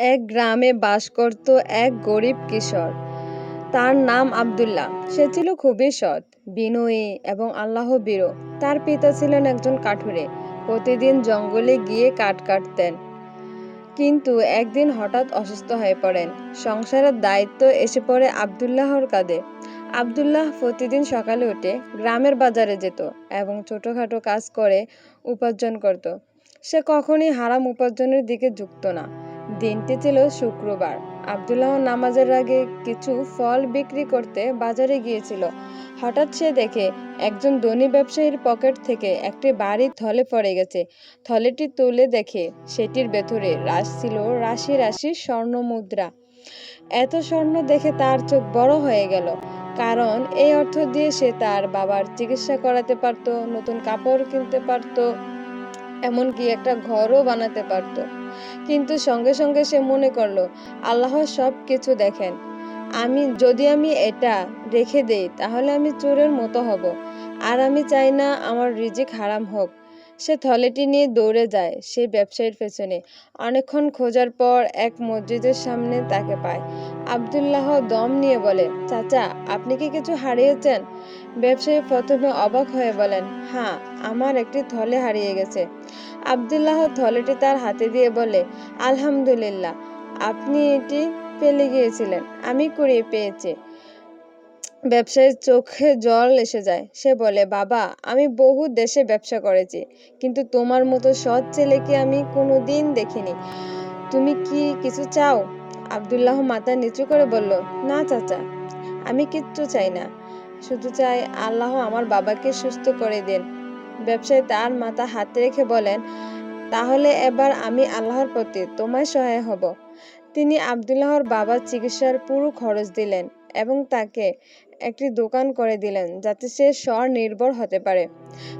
এক গ্রামে বাস করত এক গরিব কিশোর। তার নাম আব্দুল্লাহ। সে ছিল খুবই সৎ, বিনয়ী এবং আল্লাহ বিরো। তার পিতা ছিলেন একজন কাঠুরে, প্রতিদিন জঙ্গলে গিয়ে কাঠ কাটতেন। কিন্তু একদিন হঠাৎ অসুস্থ হয়ে পড়েন। সংসারের দায়িত্ব এসে পড়ে আবদুল্লাহর কাঁধে। আবদুল্লাহ প্রতিদিন সকালে উঠে গ্রামের বাজারে যেত এবং ছোটখাটো কাজ করে উপার্জন করত। সে কখনই হারাম উপার্জনের দিকে যুক্ত না। দিনটি ছিল শুক্রবার। আব্দুল্লাহ নামাজের আগে কিছু ফল বিক্রি করতে বাজারে গিয়েছিল। হঠাৎ সে দেখে একজন ধনী ব্যবসায়ীর পকেট থেকে একটি বাড়ি থলে পড়ে গেছে। থলেটি তুলে দেখে সেটির ভেতরে রাশ ছিল রাশি রাশি স্বর্ণ মুদ্রা। এত স্বর্ণ দেখে তার চোখ বড় হয়ে গেল। কারণ এই অর্থ দিয়ে সে তার বাবার চিকিৎসা করাতে পারত, নতুন কাপড় কিনতে পারত এমনকি একটা ঘরও বানাতে পারত। কিন্তু সঙ্গে সঙ্গে সে মনে করল, আল্লাহ সব কিছু দেখেন। আমি, যদি আমি এটা রেখে দেই, তাহলে আমি চোরের মতো হব। আর আমি চাই না আমার রিজিক হারাম হোক। সে থলেটি নিয়ে দৌড়ে যায় সেই ব্যবসায়ীর পেছনে। অনেকক্ষণ খোঁজার পর এক মসজিদের সামনে তাকে পায়। আব্দুল্লাহ দম নিয়ে বলে, চাচা, আপনি কি কিছু হারিয়েছেন? ব্যবসায়ী প্রথমে অবাক হয়ে বলেন হ্যাঁ আমার একটি থলে হারিয়ে গেছে। আবদুল্লাহ থলেটি তার হাতে দিয়ে বলে, আলহামদুলিল্লাহ, আপনি এটি পেলে গিয়েছিলেন। আমি কুড়িয়ে পেয়েছি। ব্যবসায়ীর চোখে জল এসে যায়। সে বলে, বাবা, আমি বহু দেশে ব্যবসা করেছি, কিন্তু তোমার মতো সৎ ছেলেকে আমি কোনো দিন দেখিনি। তুমি কি কিছু চাও? আব্দুল্লাহ মাথা নিচু করে বলল, না, চাচা, আমি কিচ্ছু চাই না। শুধু চাই আল্লাহ আমার বাবাকে সুস্থ করে দিন। ব্যবসায়ী তার মাথা হাতে রেখে বলেন, তাহলে এবার আমি আল্লাহর প্রতি তোমায় সহায় হব। তিনি আব্দুল্লাহর বাবার চিকিৎসার পুরো খরচ দিলেন এবং তাকে একটি দোকান করে দিলেন, যাতে সে স্বনির্ভর হতে পারে।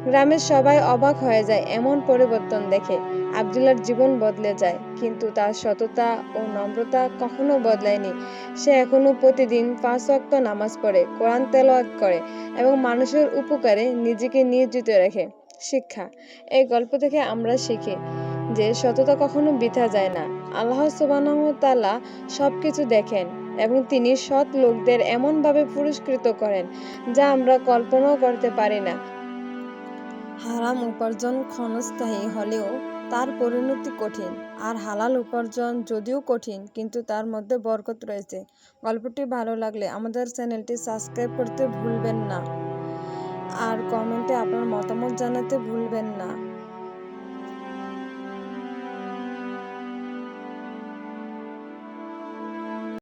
গ্রামের সবাই অবাক হয়ে যায় এমন পরিবর্তন দেখে। আব্দুল্লাহর জীবন বদলে যায়, কিন্তু তার সততা ও নম্রতা কখনো বদলায়নি। সে এখনও প্রতিদিন পাঁচ ওয়াক্ত নামাজ পড়ে, কোরআন তেলাওয়াত করে এবং মানুষের উপকারে নিজেকে নিয়োজিত রাখে। শিক্ষা, এই গল্প থেকে আমরা শিখি যে সততা কখনো বৃথা যায় না। আল্লাহ সুবাহ সব কিছু দেখেন। এবং তিনি সৎ লোকদের এমনভাবে পুরস্কৃত করেন, যা আমরা কল্পনাও করতে পারি না। হারাম উপার্জন ক্ষণস্থায়ী হলেও তার পরিণতি কঠিন, আর হালাল উপার্জন যদিও কঠিন, কিন্তু তার মধ্যে বরকত রয়েছে। গল্পটি ভালো লাগলে আমাদের চ্যানেলটি সাবস্ক্রাইব করতে ভুলবেন না। আর কমেন্টে আপনার মতামত জানাতে ভুলবেন না।